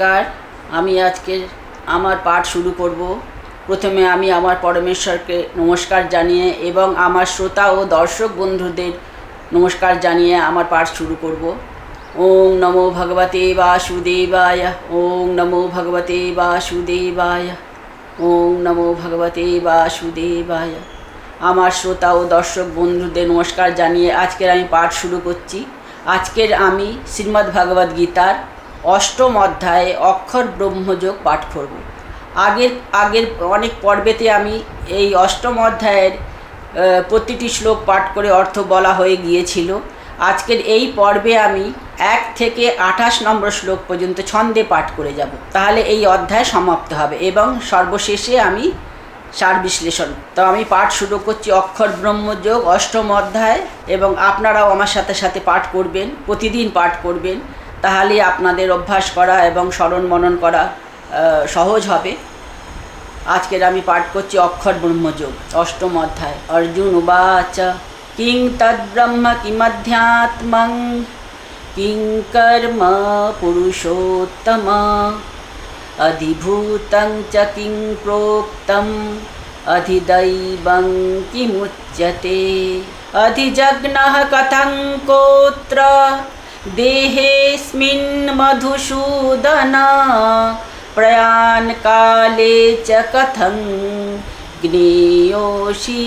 নমস্কার। আমি আজকে আমার পাঠ শুরু করব। প্রথমে আমি আমার পরমেশ্বরকে নমস্কার জানিয়ে এবং আমার শ্রোতা ও দর্শক বন্ধুদের নমস্কার জানিয়ে আমার পাঠ শুরু করব। ওং নমো ভগবতে বাসুদেবায় ওং নমো ভগবতে বাসুদেবায় ওং নমো ভগবতে বাসুদেবায়। আমার শ্রোতা ও দর্শক বন্ধুদের নমস্কার জানিয়ে আজকের আমি পাঠ শুরু করছি। আজকের আমি শ্রীমদ্ ভগবদ্ গীতার অষ্টম অধ্যায়ে অক্ষর ব্রহ্মযোগ পাঠ করব। আগের আগের অনেক পর্বেতে আমি এই অষ্টম অধ্যায়ের প্রতিটি শ্লোক পাঠ করে অর্থ বলা হয়ে গিয়েছিল। আজকের এই পর্বে আমি এক থেকে আঠাশ নম্বর শ্লোক পর্যন্ত ছন্দে পাঠ করে যাব। তাহলে এই অধ্যায় সমাপ্ত হবে এবং সর্বশেষে আমি সার বিশ্লেষণ। তো আমি পাঠ শুরু করছি অক্ষর ব্রহ্মযোগ, অষ্টম অধ্যায় এবং আপনারাও আমার সাথে সাথে পাঠ করবেন, প্রতিদিন পাঠ করবেন। তাহলে আপনাদের অভ্যাস করা এবং স্মরণ মনন করা আহ, সহজ হবে আজকের আমি পাঠ করছি অক্ষর ব্রহ্মযোগ অষ্টম অধ্যায় অর্জুন উবাচ কিং তদ্ব্রহ্ম কিমধ্যাত্মং কিং কর্ম পুরুষোত্তম अधिभूतं च किं प्रोक्तम् अधिदैवं किमुच्यते अधिजग्नः कथं कोत्र देहेऽस्मिन् मधुसूदन प्रयाणकाले च कथं ज्ञेयोषि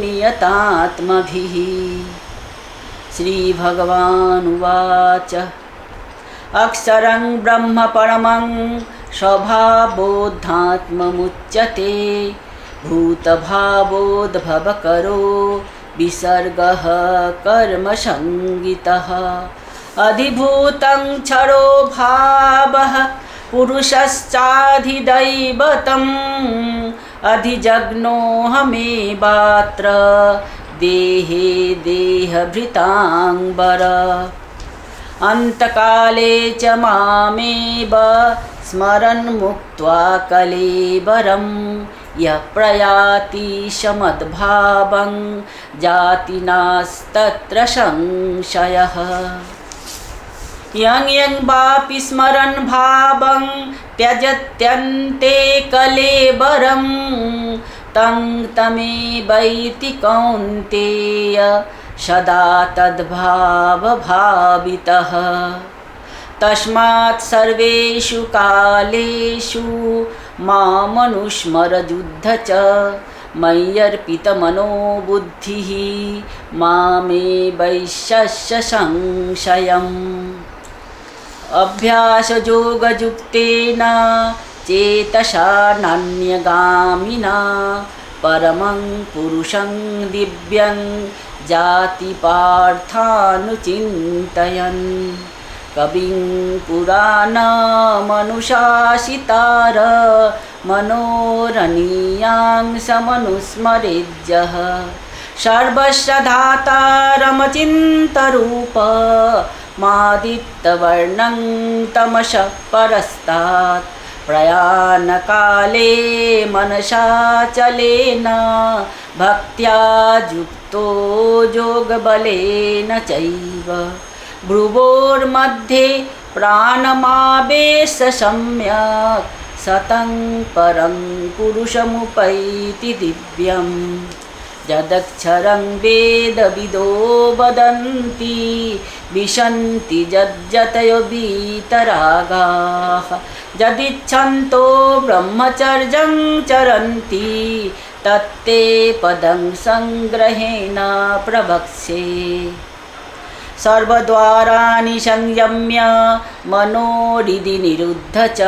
नियतात्मभिः श्रीभगवानुवाच अक्षरं ब्रह्म परमं स्वभावोद्धात्ममुच्यते भूतभावोद्भवकरो विसर्गः कर्मसङ्गितः अधिभूतं क्षरो भावः पुरुषश्चाधिदैवतम्। अधिजग्नोऽहमेवात्र देहे देहभृताङ्बर अन्तकाले च मामेव स्मरन् मुक्त्वा कलेबरं यः प्रयाति शमद्भावं जातिनास्तत्र संशयः यं यं वापि स्मरन् भावं त्यजत्यन्ते कलेबरं। तं तमेवैति कौन्तेय सदा तद्भावभावितः। तस्मात् सर्वेषु कालेषु मामनुस्मरयुद्ध च मय्यर्पितमनो बुद्धिः मामे वैश्यस्य संशयम् अभ्यासयोगयुक्तेन चेतसा नान्यगामिना परमं पुरुषं दिव्यं जातिपार्थानुचिन्तयन् कविं पुराणमनुशासितार मनोरणीयां समनुस्मरेज्यः सर्वस्य मादित्यवर्णं तमसः परस्तात्। प्रयाणकाले मनसा चलेन भक्त्या युक्तो योगबलेन चैव। भ्रुवोर्मध्ये प्राणमावेश सम्यक् सतं परं पुरुषमुपैति दिव्यम् यदक्षरं वेदविदो वदन्ति विशन्ति यज्जतयो वीतरागाः यदिच्छन्तो ब्रह्मचर्यं चरन्ति तत्ते पदं सङ्ग्रहेण प्रवक्ष्ये सर्वद्वाराणि संयम्य मनोरिदि निरुद्ध च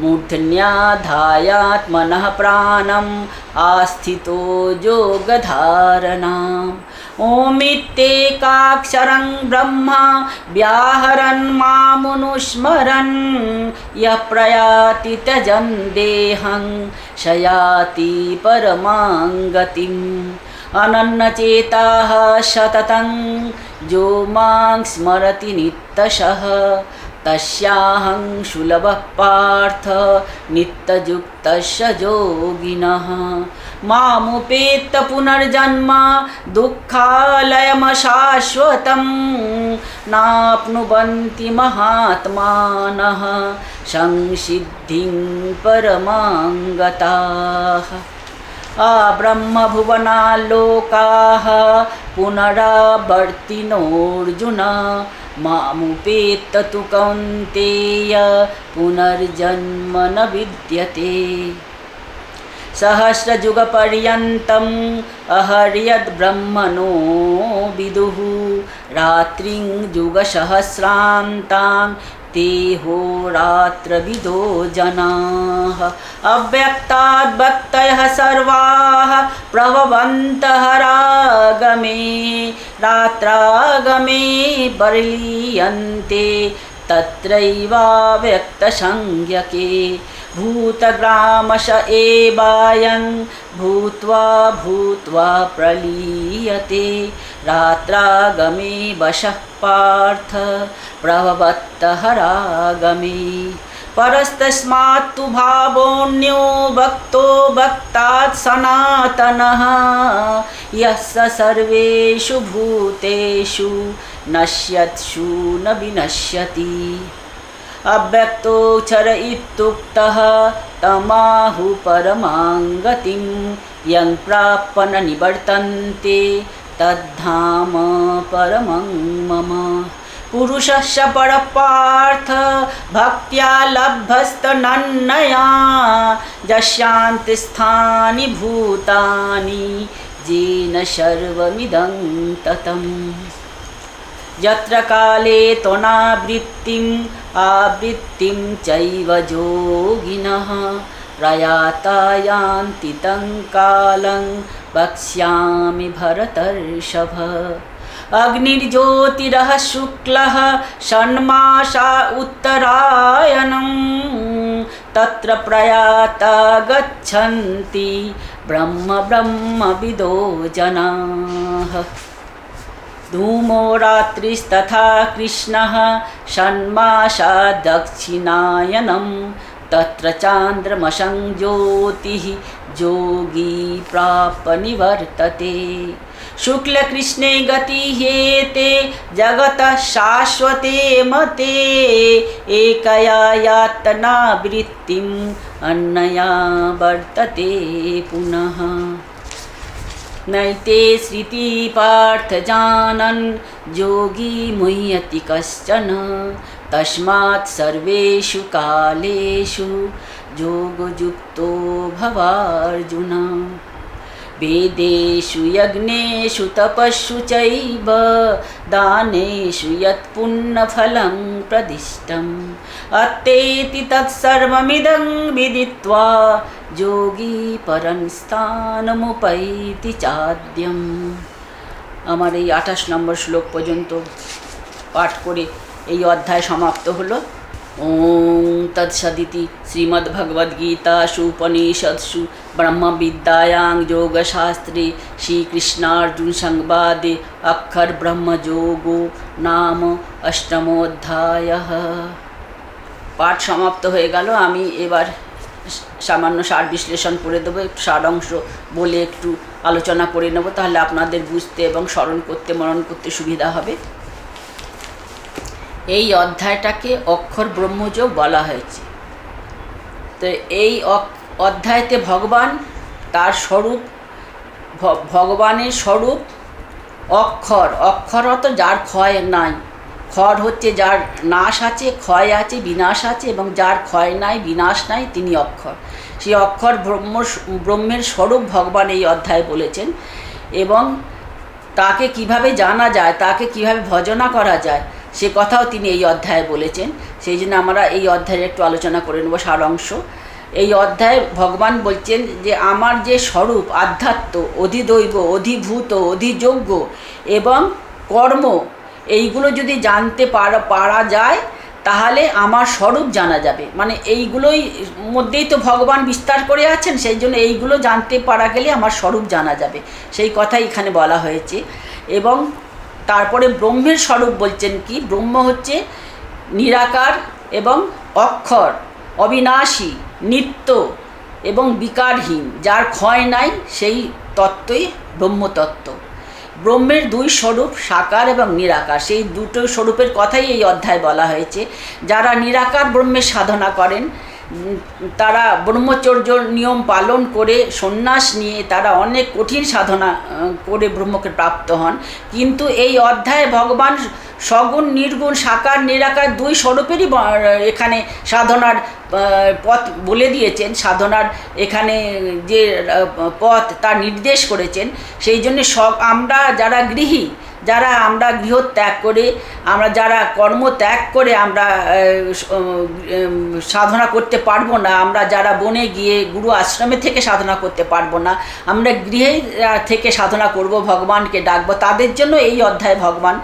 मूर्धन्याधायात्मनः प्राणम् आस्थितो योगधारणाम्। ओमित्येकाक्षरं ब्रह्म व्याहरन् मामुनुस्मरन् यः प्रयाति त्यजन् देहं शयाति परमां गतिम् अनन्नचेताः सततं जो मां स्मरति नित्यशः तस्याहं सुलभः पार्थ नित्ययुक्तस्य योगिनः मामुपेत्त पुनर्जन्म दुःखालयमशाश्वतं नाप्नुवन्ति महात्मानः संसिद्धिं परमाङ्गताः ब्रह्मभुवनाल्लोकाः पुनरावर्तिनोऽर्जुन मामुपेत्त तु कौन्तेय पुनर्जन्म न विद्यते। सहस्रयुगपर्यन्तम् अहर्यद्ब्रह्मणो विदुः। रात्रिं युगसहस्रान्तां ते होरात्रविदो जनाः अव्यक्ताद्भक्तयः सर्वाः प्रभवन्तः रागमे रात्रागमे बर्लीयन्ते तत्रैवाव्यक्तसंज्ञके भूतग्रामश एवायं भूत्वा भूत्वा प्रलीयते। रात्रागमे वशः पार्थ प्रभवत्तः रागमे परस्तस्मात्तु भावोऽन्यो भक्तो भक्तात् सनातनः। यः स सर्वेषु भूतेषु नश्यत्सु न विनश्यति अव्यक्तोऽक्षर इत्युक्तः तमाहु परमाङ्गतिं यं प्राप्य न निवर्तन्ते तद्धाम परमं मम। पुरुषस्य परपार्थ भक्त्या लब्धस्तनन्नया यस्यान्तिस्थानि भूतानि येन सर्वमिदं ततम् यत्र काले त्वनावृत्तिम् आवृत्तिं चैव योगिनः प्रयाता यान्ति तं कालं वक्ष्यामि भरतर्षभ अग्निर्ज्योतिरः शुक्लः षण्मासा उत्तरायणं तत्र प्रयाता गच्छन्ति ब्रह्म ब्रह्मविदो जनाः धूमो रात्रिस्तथा कृष्णः षण्मासा दक्षिणायनं तत्र चान्द्रमशं जोगी प्राप निवर्तते। शुक्लकृष्णे गतिहेते, जगतः शाश्वते मते। एकया यातनावृत्तिम् अन्नया वर्तते पुनः। नैते श्रुति पार्थ जानन्। योगी मुह्यति कश्चन। तस्मात् सर्वेषु कालेषु योगयुक्तो भवार्जुन वेदेषु यज्ञेषु तपस्सु चैव दानेषु यत् पुण्यफलं प्रदिष्टम् अत्तेति तत्सर्वमिदं विदित्वा যোগী পরং স্থানমুপৈতি চাদ্যম আমার এই আঠাশ নম্বর শ্লোক পর্যন্ত পাঠ করে এই অধ্যায় সমাপ্ত হলো শ্রীমদ্ভগবদ্গীতাসু উপনিষৎসু ব্রহ্মবিদ্যায়াং যোগশাস্ত্রে শ্রীকৃষ্ণার্জুন সংবাদে অক্ষর ব্রহ্মযোগো নাম অষ্টমোধ্যায় পাঠ সমাপ্ত হয়ে গেল। আমি এবার সামান্য সার বিশ্লেষণ করে দেবো, একটু সার অংশ বলে একটু আলোচনা করে নেব, তাহলে আপনাদের বুঝতে এবং স্মরণ করতে মনন করতে সুবিধা হবে। এই অধ্যায়টাকে অক্ষর ব্রহ্মযোগ বলা হয়েছে। তো এই অধ্যায়তে ভগবান তার স্বরূপ ভগবানের স্বরূপ অক্ষর। অক্ষর অত যার ক্ষয় নাই। খড় হচ্ছে যার নাশ আছে, ক্ষয় আছে, বিনাশ আছে এবং যার ক্ষয় নাই, বিনাশ নাই, তিনি অক্ষর। সেই অক্ষর ব্রহ্ম ব্রহ্মের স্বরূপ ভগবান এই অধ্যায় বলেছেন এবং তাকে কীভাবে জানা যায়, তাকে কীভাবে ভজনা করা যায় সে কথাও তিনি এই অধ্যায়ে বলেছেন। সেই জন্য আমরা এই অধ্যায়ের একটু আলোচনা করে নেব সার অংশ এই অধ্যায়ে ভগবান বলছেন যে, আমার যে স্বরূপ, আধ্যাত্ম, অধিদৈব, অধিভূত, অধিযোগ্য এবং কর্ম, এইগুলো যদি জানতে পারা যায়, তাহলে আমার স্বরূপ জানা যাবে। মানে এইগুলোই মধ্যেই তো ভগবান বিস্তার করে আছেন, সেই জন্য এইগুলো জানতে পারা গেলে আমার স্বরূপ জানা যাবে। সেই কথাই এখানে বলা হয়েছে। এবং তারপরে ব্রহ্মের স্বরূপ বলছেন কি? ব্রহ্ম হচ্ছে নিরাকার এবং অক্ষর, অবিনাশী, নিত্য এবং বিকারহীন। যার ক্ষয় নাই, সেই তত্ত্বই ব্রহ্মতত্ত্ব। ব্রহ্মের দুই স্বরূপ সাকার এবং নিরাকার। সেই দুটো স্বরূপের কথাই এই অধ্যায় বলা হয়েছে। যারা নিরাকার ব্রহ্মের সাধনা করেন তারা ব্রহ্মচর্য নিয়ম পালন করে সন্ন্যাস নিয়ে তারা অনেক কঠিন সাধনা করে ব্রহ্মকে প্রাপ্ত হন। কিন্তু এই অধ্যায়ে ভগবান সগুণ, নির্গুণ, সাকার, নিরাকার দুই স্বরূপেরই এখানে সাধনার পথ বলে দিয়েছেন। সাধনার এখানে যে পথ তা নির্দেশ করেছেন। সেই জন্য সব আমরা যারা গৃহী যারা আমরা গৃহ ত্যাগ করে, আমরা যারা কর্ম ত্যাগ করে আমরা সাধনা করতে পারব না, আমরা যারা বনে গিয়ে গুরু আশ্রমে থেকে সাধনা করতে পারব না, আমরা গৃহে থেকে সাধনা করব, ভগবানকে ডাকবো, তাদের জন্য এই অধ্যায় ভগবান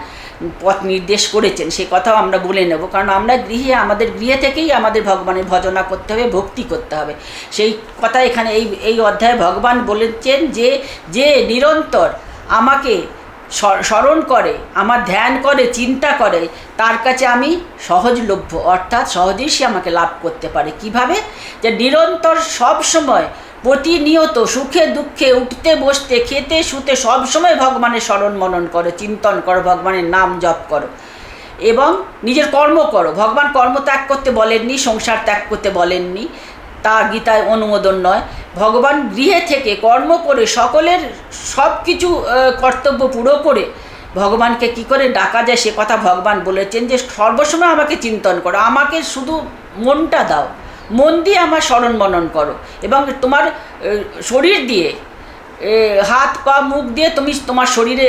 পথ নির্দেশ করেছেন, সে কথাও আমরা বলে নেব, কারণ আমরা গৃহে, আমাদের গৃহে থেকেই আমাদের ভগবানের ভজনা করতে হবে, ভক্তি করতে হবে। সেই কথা এখানে এই এই অধ্যায়ে ভগবান বলেছেন যে যে নিরন্তর আমাকে স্মরণ করে, আমার ধ্যান করে, চিন্তা করে, তার কাছে আমি সহজলভ্য, অর্থাৎ সহজেই সে আমাকে লাভ করতে পারে। কীভাবে? যে নিরন্তর সব সময় প্রতিনিয়ত সুখে, দুঃখে, উঠতে, বসতে, খেতে, শুতে সব সময় ভগবানের স্মরণ মনন করো, চিন্তন করো, ভগবানের নাম জপ করো এবং নিজের কর্ম করো। ভগবান কর্ম ত্যাগ করতে বলেননি, সংসার ত্যাগ করতে বলেননি। তা গীতায় অনুমোদন নয়। ভগবান গৃহে থেকে কর্ম করে সকলের সব কিছু কর্তব্য পুরো করে ভগবানকে কি করে ডাকা যায় সে কথা ভগবান বলেছেন যে, সর্বসময় আমাকে চিন্তন করো, আমাকে শুধু মনটা দাও। মন দিয়ে আমার স্মরণ মনন করো এবং তোমার শরীর দিয়ে হাত পা মুখ দিয়ে তুমি তোমার শরীরে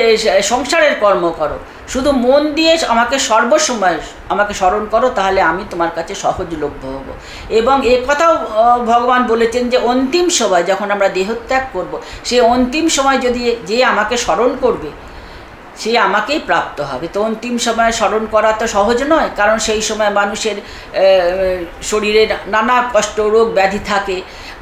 সংসারের কর্ম করো। শুধু মন দিয়ে আমাকে সর্বসময় আমাকে স্মরণ করো, তাহলে আমি তোমার কাছে সহজলভ্য হব। এবং এ কথাও ভগবান বলেছেন যে অন্তিম সময় যখন আমরা দেহত্যাগ করব সেই অন্তিম সময় যদি যে আমাকে স্মরণ করবে, সে আমাকেই প্রাপ্ত হবে। তো অন্তিম সময় স্মরণ করা তো সহজ নয়, কারণ সেই সময় মানুষের শরীরে নানা কষ্ট, রোগ ব্যাধি থাকে,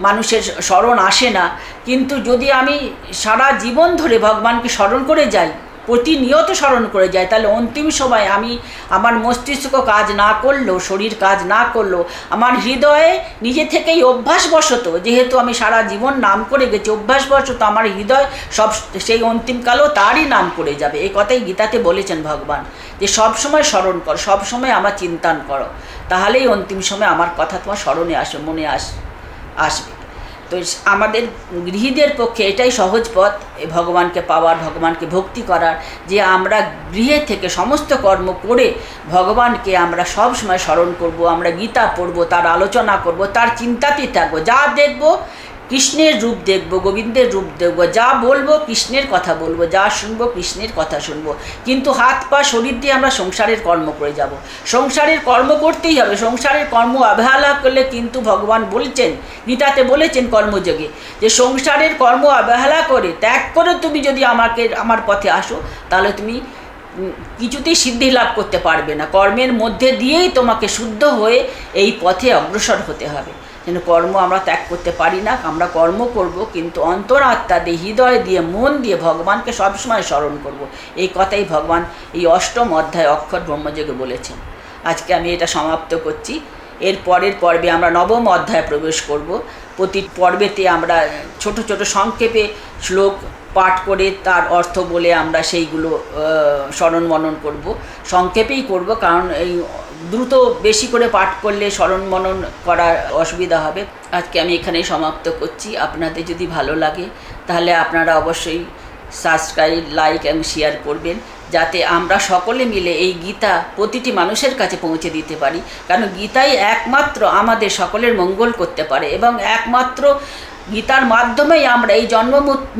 মানুষের স্মরণ আসে না। কিন্তু যদি আমি সারা জীবন ধরে ভগবানকে স্মরণ করে যাই প্রতিনিয়ত স্মরণ করে যায়। তাহলে অন্তিম সময় আমি আমার মস্তিষ্ক কাজ না করলেও, শরীর কাজ না করলেও, আমার হৃদয়ে নিজে থেকেই অভ্যাসবশত, যেহেতু আমি সারা জীবন নাম করে গেছি, অভ্যাসবশত আমার হৃদয় সব সেই অন্তিমকালেও তারই নাম করে যাবে। এই কথাই গীতাতে বলেছেন ভগবান, যে সব সময় স্মরণ কর, সব সময় আমার চিন্তান করো। তাহলেই অন্তিম সময় আমার কথা তোমার স্মরণে আসে, মনে আস, আসবে। তো আমাদের গৃহীদের পক্ষে এটাই সহজ পথ ভগবানকে পাওয়ার, ভগবানকে ভক্তি করার, যে আমরা গৃহে থেকে সমস্ত কর্ম করে ভগবানকে আমরা সব সময় স্মরণ করব, আমরা গীতা পড়ব, তার আলোচনা করব, তার চিন্তাতেই থাকব, যা দেখব কৃষ্ণের রূপ দেখব, গোবিন্দের রূপ দেখব, যা বলব কৃষ্ণের কথা বলব, যা শুনব কৃষ্ণের কথা শুনব। কিন্তু হাত পা শরীর দিয়ে আমরা সংসারের কর্ম করে যাব। সংসারের কর্ম করতেই হবে, সংসারের কর্ম অবহেলা করলে কিন্তু ভগবান বলছেন, গীতাতে বলেছেন কর্মযোগে, যে সংসারের কর্ম অবহেলা করে, ত্যাগ করে তুমি যদি আমাকে, আমার পথে আসো, তাহলে তুমি কিছুতেই সিদ্ধি লাভ করতে পারবে না। কর্মের মধ্যে দিয়েই তোমাকে শুদ্ধ হয়ে এই পথে অগ্রসর হতে হবে। যেন কর্ম আমরা ত্যাগ করতে পারি না, আমরা কর্ম করব, কিন্তু অন্তরাত্মা দিয়ে, হৃদয় দিয়ে, মন দিয়ে ভগবানকে সবসময় স্মরণ করব। এই কথাই ভগবান এই অষ্টম অধ্যায় অক্ষর ব্রহ্মযোগে বলেছেন। আজকে আমি এটা সমাপ্ত করছি। এর পরের পর্বে আমরা নবম অধ্যায়ে প্রবেশ করব। প্রতি পর্বেতে আমরা ছোট ছোট সংক্ষেপে শ্লোক পাঠ করে তার অর্থ বলে আমরা সেইগুলো স্মরণ মনন করব। সংক্ষেপেই করব, কারণ এই দ্রুত বেশি করে পাঠ করলে স্মরণ মনন করার অসুবিধা হবে। আজকে আমি এখানেই সমাপ্ত করছি। আপনাদের যদি ভালো লাগে, তাহলে আপনারা অবশ্যই সাবস্ক্রাইব, লাইক এবং শেয়ার করবেন, যাতে আমরা সকলে মিলে এই গীতা প্রতিটি মানুষের কাছে পৌঁছে দিতে পারি। কারণ গীতাই একমাত্র আমাদের সকলের মঙ্গল করতে পারে এবং একমাত্র গীতার মাধ্যমেই আমরা এই জন্ম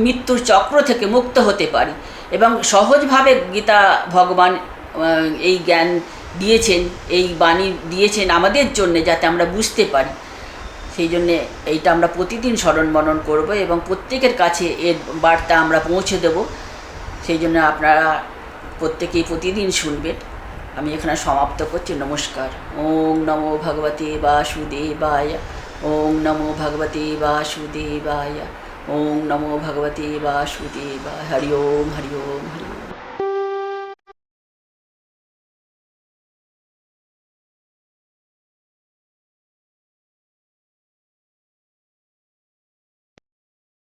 মৃত্যুর চক্র থেকে মুক্ত হতে পারি। এবং সহজভাবে গীতা ভগবান এই জ্ঞান দিয়েছেন, এই বাণী দিয়েছেন আমাদের জন্য যাতে আমরা বুঝতে পারি। সেই জন্যে এইটা আমরা প্রতিদিন স্মরণ মনন করব এবং প্রত্যেকের কাছে এর বার্তা আমরা পৌঁছে দেব। সেই জন্য আপনারা প্রত্যেকেই প্রতিদিন শুনবেন। আমি এখানে সমাপ্ত করছি। নমস্কার। ওং নমো ভগবতে বাসুদেবায়। ওং নমো ভগবতে বাসুদেবায়। ওং নমো ভগবতে বাসুদেবায়। হরি ওম হরি ওম, হরি